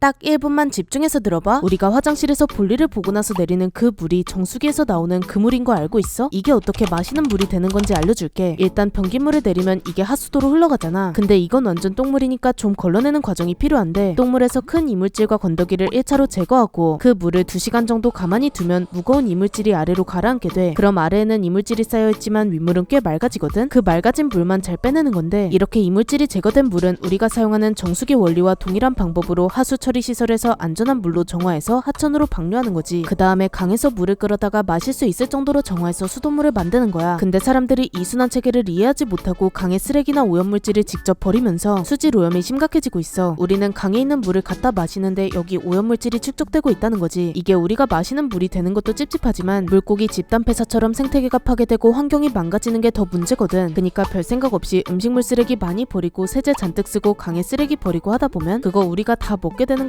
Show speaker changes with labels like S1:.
S1: 딱 1분만 집중해서 들어봐. 우리가 화장실에서 볼일을 보고 나서 내리는 그 물이 정수기에서 나오는 그 물인 거 알고 있어? 이게 어떻게 마시는 물이 되는 건지 알려줄게. 일단 변기물을 내리면 이게 하수도로 흘러가잖아. 근데 이건 완전 똥물이니까 좀 걸러내는 과정이 필요한데 똥물에서 큰 이물질과 건더기를 1차로 제거하고 그 물을 2시간 정도 가만히 두면 무거운 이물질이 아래로 가라앉게 돼. 그럼 아래에는 이물질이 쌓여있지만 윗물은 꽤 맑아지거든. 그 맑아진 물만 잘 빼내는 건데 이렇게 이물질이 제거된 물은 우리가 사용하는 정수기 원리와 동일한 방법으로 하수 처리 시설에서 안전한 물로 정화해서 하천으로 방류하는 거지. 그 다음에 강에서 물을 끌어다가 마실 수 있을 정도로 정화해서 수돗물을 만드는 거야. 근데 사람들이 이 순환 체계를 이해하지 못하고 강에 쓰레기나 오염물질을 직접 버리면서 수질 오염이 심각해지고 있어. 우리는 강에 있는 물을 갖다 마시는데 여기 오염물질이 축적되고 있다는 거지. 이게 우리가 마시는 물이 되는 것도 찝찝하지만 물고기 집단 폐사처럼 생태계가 파괴되고 환경이 망가지는 게 더 문제거든. 그니까 별 생각 없이 음식물 쓰레기 많이 버리고 세제 잔뜩 쓰고 강에 쓰레기 버리고 하다 보면 그거 우리가 다 먹게 되는